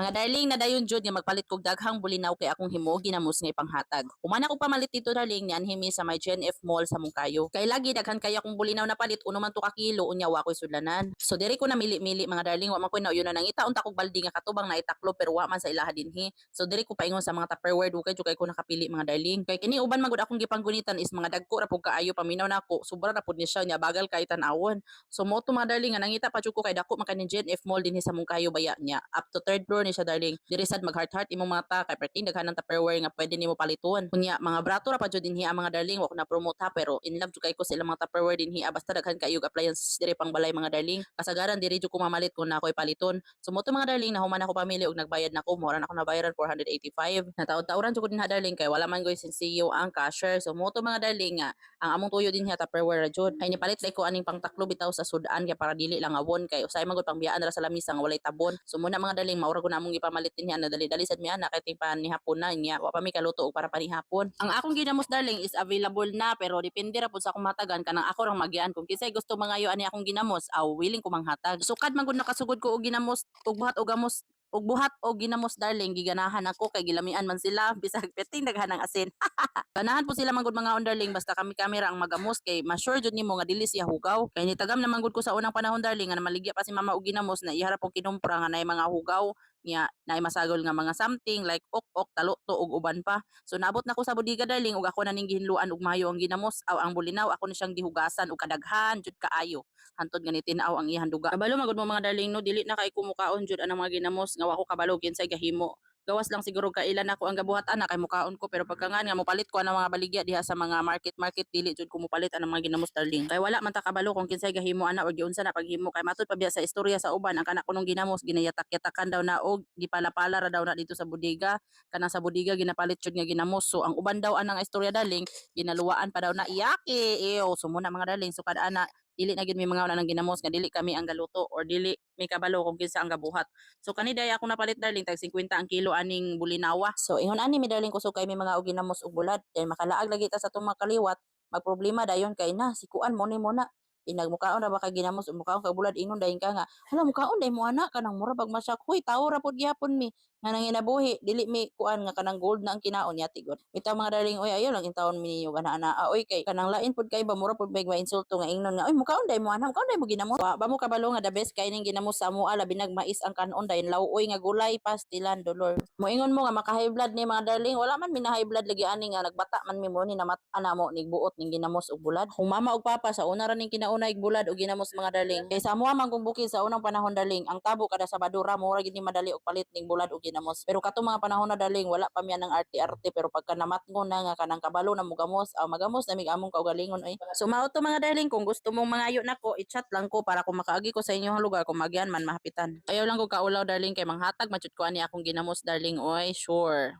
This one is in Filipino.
Mga darling na dayon jud nga magpalit kog daghang bulinaw kay akong himo ginamos nga ipanghatag. Humana ko pamalit dito darling ni anhimi sa may GNF Mall sa Mungkayo. Kay lagi daghan kay akong bulinaw na palit uno man to ka kilo unya wa ko'y sudlanan. So diri ko na mili-mili mga darling wa man ko'y nauyon na nangita unta kog baldi nga katubang na itaklo pero wa man sa ilaha dinhi. So diri ko paingon sa mga Tupperware dugay jud kay ko nakapili mga darling. Kay kini uban magud akong gipanggunitan is mga dagko ra pug kaayo paminaw nako. Sobra ra pud ni siya nya bagal kay tan-awon. So mo to mga darling nga nangita pa jud ko kay dako man kaning GNF Mall dinhi sa Mungkayo baya niya. Up to third floor ni siya darling. Diri sad mag heart heart imong mata kay perting daghan ng Tupperware nga pwede nimo paliton. Kunya mga brato ra pa jud dinhi ang mga darling wa na promote ha pero in love jud kay ko sa ilang mga Tupperware dinhi basta daghan kayo appliances diri pang balay mga darling. Kasagaran diri jud ko mamalit kung na ako'y paliton. So mga darling na human ako pamili og nagbayad na ko mo na ako nabayaran 485. Nataod-taoran jud ko dinha darling kay wala man goy sensiyo ang cashier. So mga darling nga ang among tuyo din niya Tupperware jud. Ay nipalit lay ko aning pangtaklo bitaw sa sudan kay para dili lang awon kay usay man gud pangbiyaan ra sa lamisa nga walay tabon. So muna mga darling maura ko na among ipamalit din niya na dali-dali sad mi ana kay ting pan ni hapon na niya wa pa mi kaluto og para panihapon. Ang akong ginamos darling is available na pero depende ra pud sa akong matagan kanang ako rang magyan kung kisay gusto mangayo ani akong ginamos aw willing ko manghatag. Sukad man gud nakasugod ko og ginamos og buhat og gamos og buhat og ginamos darling giganahan ako kay gilamian man sila bisag peting daghan ng asin. Ganahan po sila manggod mga underling basta kami kamera ang magamos kay ma-sure jud nimo nga dili siya hugaw. Kay nitagam naman gud ko sa unang panahon darling nga maligya pa si mama og ginamos na iharap og kinumpra nga nay mga hugaw niya nay masagol nga mga something like ok-ok taluto ug uban pa. So naabot na ko sa bodega darling ug ako na ning gihinluan og mayo ang ginamos aw ang bulinaw ako na siyang gihugasan ug kadaghan jud kaayo. Hantod nga ni tinaw ang iyang duga. Kabalo magud mo mga darling no dili na kay kumukaon jud anang mga ginamos nga wa ko kabalo kinsay gahimo gawas lang siguro kailan ako ang gabuhat ana kay mukaon ko. Pero pagka nga mopalit ko ang mga baligya diha sa mga market market dili jud ko mopalit ang mga ginamos darling kay wala man ta kabalo kung kinsay gahimo ana or giunsa na paghimo. Kay matud pa biya sa istorya sa uban ang kana kunong ginamos ginayatak-yatakan daw na og gipalapala ra daw na dito sa bodega. Kanang sa bodega ginapalit jud nga ginamos. So ang uban daw anang istorya darling ginaluwaan pa daw na iyaki eyo so muna mga darling so kada ana dili na gid mi mga nang ginamos nga dili kami ang galuto or dili may kabalo kung kinsa ang gabuhat So kani day ako napalit darling tag 50 ang kilo aning bulinawa. So ingon ani mi darling kusog kay mi mga uginamos ug bulad kay makalaag lagi ta sa tumang kaliwat. Magproblema dayon kay na sikuan mo ni mo na. Pinagmukaon ra ba kay ginamos mukaon kag bulad ingon dayon ka nga. Hala mukaon day mo ana kanang mura pag masyak. Huy tawo ra pud gyapon mi. Nga nang inabuhi dili mi kuan nga kanang gold na ang kinaon yati god. Bitaw mga darling oy ayo lang intawon mi gana ana. Ah, oy kay kanang lain pud kay ba mura pud bag insulto nga ingnon nga oy mukaon day mo ana mukaon day mo ginamos. Wa ba mo kabalo nga the best kay ning ginamos sa amo ala binag mais ang kanon dayon lawoy nga gulay pastilan dolor. Moingon mo nga maka high blood ni mga darling wala man mi na high blood lagi ani nga nagbata man mi mo ni namat ana mo nig buot ning ginamos ug bulad. Kung mama ug papa sa una ra ning kinauna ig bulad ug ginamos mga darling. Kay sa amo man kung bukid sa unang panahon darling ang tabo kada sabadura mura gid ni madali og palit ning bulad ug ginamos. Pero kato mga panahon na darling wala pa miya ng arte-arte pero pagka namatngon na nga kanang kabalo na mugamos aw magamos na mig among kaugalingon oy. So mao to mga darling kung gusto mong mangayo nako i-chat lang ko para kung makaagi ko sa inyong lugar kung magyan man mahapitan. Ayaw lang ko kaulaw darling kay manghatag machut ko ani akong ginamos darling oy sure.